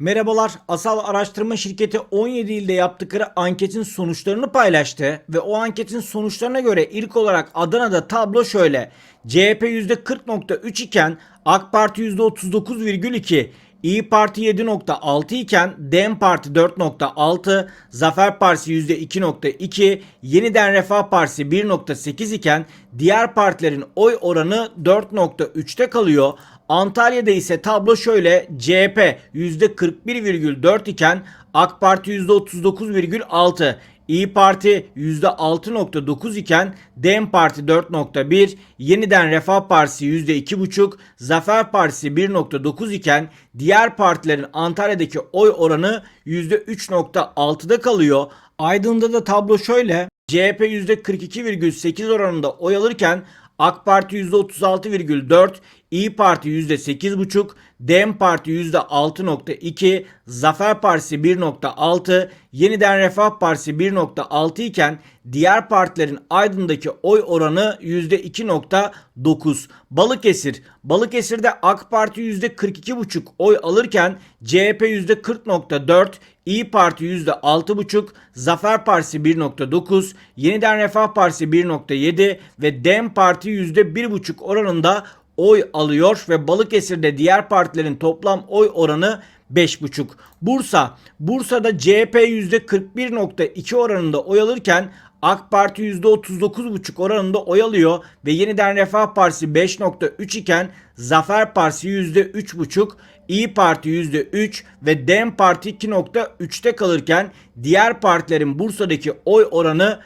Merhabalar, Asal Araştırma Şirketi 17 ilde yaptıkları anketin sonuçlarını paylaştı ve o anketin sonuçlarına göre ilk olarak Adana'da tablo şöyle. CHP %40.3 iken AK Parti %39,2, İyi Parti 7.6 iken DEM Parti 4.6, Zafer Partisi %2.2, Yeniden Refah Partisi 1.8 iken diğer partilerin oy oranı 4.3'te kalıyor. Antalya'da ise tablo şöyle. CHP %41,4 iken AK Parti %39,6, İyi Parti %6.9 iken DEM Parti 4.1, Yeniden Refah Partisi %2.5, Zafer Partisi 1.9 iken diğer partilerin Antalya'daki oy oranı %3.6'da kalıyor. Aydın'da da tablo şöyle. CHP %42,8 oranında oy alırken AK Parti %36,4, İyi Parti %8,5, DEM Parti %6,2, Zafer Partisi 1,6, Yeniden Refah Partisi 1,6 iken diğer partilerin Aydın'daki oy oranı %2,9. Balıkesir. Balıkesir'de AK Parti %42,5 oy alırken CHP %40,4, İyi Parti %6,5, Zafer Partisi 1,9, Yeniden Refah Partisi 1,7 ve DEM Parti %1,5 oranında oy alıyor ve Balıkesir'de diğer partilerin toplam oy oranı 5,5. Bursa. Bursa'da CHP %41.2 oranında oy alırken AK Parti %39.5 oranında oy alıyor ve Yeniden Refah Partisi 5.3 iken Zafer Partisi %3.5, İyi Parti %3 ve DEM Parti 2.3'te kalırken diğer partilerin Bursa'daki oy oranı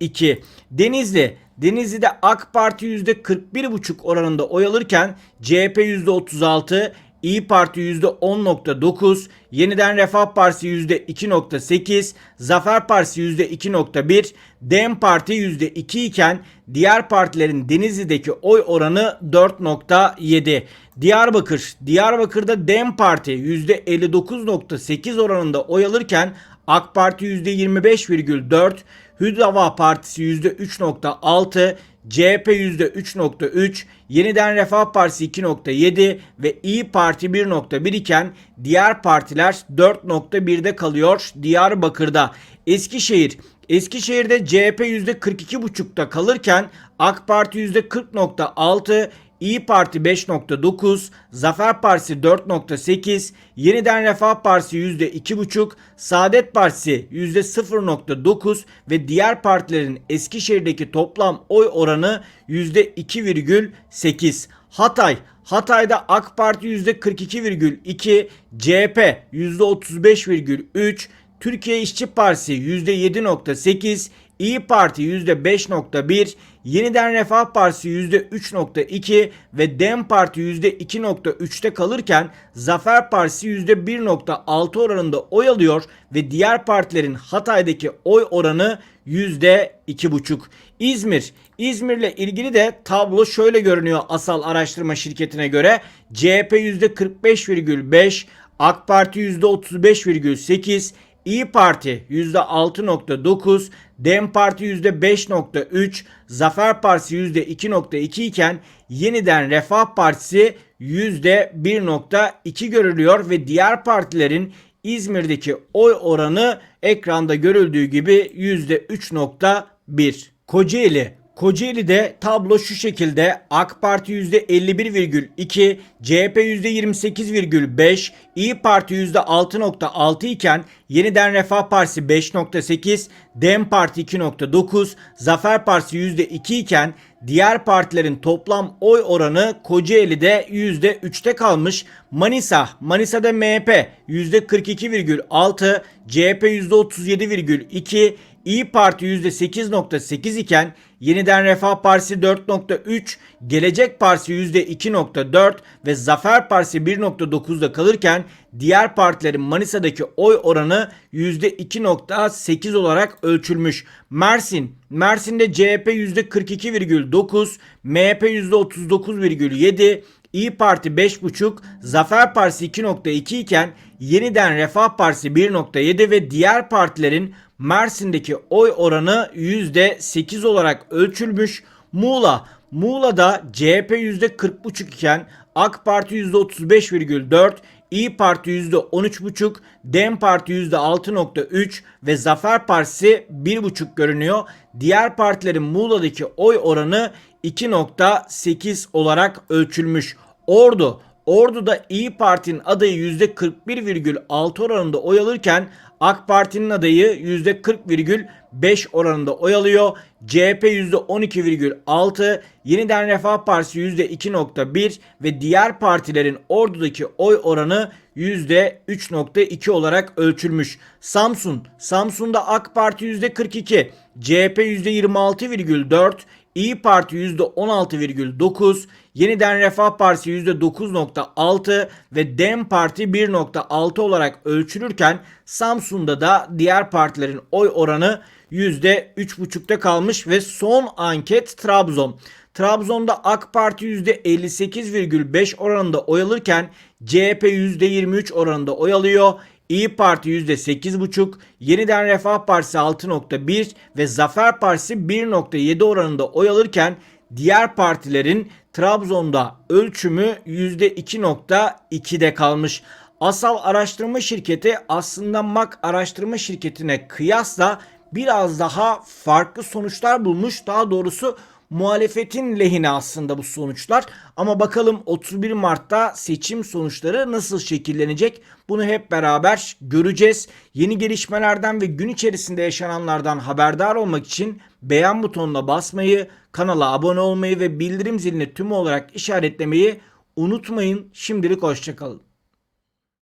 5.2. Denizli Denizli'de AK Parti %41,5 oranında oy alırken CHP %36, İyi Parti %10.9, Yeniden Refah Partisi %2.8, Zafer Partisi %2.1, DEM Parti %2 iken diğer partilerin Denizli'deki oy oranı 4.7. Diyarbakır, Diyarbakır'da DEM Parti %59.8 oranında oy alırken AK Parti %25,4, Hüdava Partisi %3.6, CHP %3.3, Yeniden Refah Partisi 2.7 ve İyi Parti 1.1 iken diğer partiler 4.1'de kalıyor Diyarbakır'da. Eskişehir Eskişehir'de CHP %42.5'ta kalırken AK Parti %40.6, İyi Parti 5.9, Zafer Partisi 4.8, Yeniden Refah Partisi %2.5, Saadet Partisi %0.9 ve diğer partilerin Eskişehir'deki toplam oy oranı %2,8. Hatay Hatay'da AK Parti %42,2, CHP %35,3, Türkiye İşçi Partisi %7.8, İyi Parti %5.1, Yeniden Refah Partisi %3.2 ve DEM Parti %2.3'te kalırken Zafer Partisi %1.6 oranında oy alıyor ve diğer partilerin Hatay'daki oy oranı %2.5. İzmir. İzmir'le ilgili de tablo şöyle görünüyor asal araştırma şirketine göre. CHP %45,5, AK Parti %35,8, İyi Parti %6.9, Dem Parti %5.3, Zafer Partisi %2.2 iken yeniden Refah Partisi %1.2 görülüyor ve diğer partilerin İzmir'deki oy oranı ekranda görüldüğü gibi %3.1. Kocaeli Kocaeli'de tablo şu şekilde AK Parti %51,2, CHP %28,5, İyi Parti %6,6 iken Yeniden Refah Partisi 5,8, DEM Parti 2,9, Zafer Partisi %2 iken diğer partilerin toplam oy oranı Kocaeli'de %3'te kalmış. Manisa, Manisa'da MHP %42,6, CHP %37,2, İyi Parti %8.8 iken Yeniden Refah Partisi 4.3, Gelecek Partisi %2.4 ve Zafer Partisi 1.9'da kalırken diğer partilerin Manisa'daki oy oranı %2.8 olarak ölçülmüş. Mersin, Mersin'de CHP %42,9, MHP %39,7, İyi Parti 5.5, Zafer Partisi 2.2 iken Yeniden Refah Partisi 1.7 ve diğer partilerin Mersin'deki oy oranı %8 olarak ölçülmüş. Muğla, Muğla'da CHP %40.5 iken AK Parti %35,4, İyi Parti %13,5, Dem Parti %6,3 ve Zafer Partisi 1,5 görünüyor. Diğer partilerin Muğla'daki oy oranı 2,8 olarak ölçülmüş. Ordu Ordu'da İyi Parti'nin adayı %41,6 oranında oy alırken AK Parti'nin adayı %40,5 oranında oy alıyor. CHP %12,6, Yeniden Refah Partisi %2,1 ve diğer partilerin ordudaki oy oranı %3,2 olarak ölçülmüş. Samsun, Samsun'da AK Parti %42, CHP %26,4, İyi Parti %16,9, Yeniden Refah Partisi %9,6 ve Dem Parti 1,6 olarak ölçülürken Samsun'da da diğer partilerin oy oranı %3,5'te kalmış ve son anket Trabzon. Trabzon'da AK Parti %58,5 oranında oy alırken CHP %23 oranında oy alıyor. İyi Parti %8,5, Yeniden Refah Partisi 6,1 ve Zafer Partisi 1,7 oranında oy alırken diğer partilerin Trabzon'da ölçümü %2,2'de kalmış. Asal araştırma şirketi aslında MAK araştırma şirketine kıyasla biraz daha farklı sonuçlar bulmuş. Daha doğrusu muhalefetin lehine aslında bu sonuçlar. Ama bakalım 31 Mart'ta seçim sonuçları nasıl şekillenecek? Bunu hep beraber göreceğiz. Yeni gelişmelerden ve gün içerisinde yaşananlardan haberdar olmak için beğen butonuna basmayı, kanala abone olmayı ve bildirim zilini tüm olarak işaretlemeyi unutmayın. Şimdilik hoşçakalın.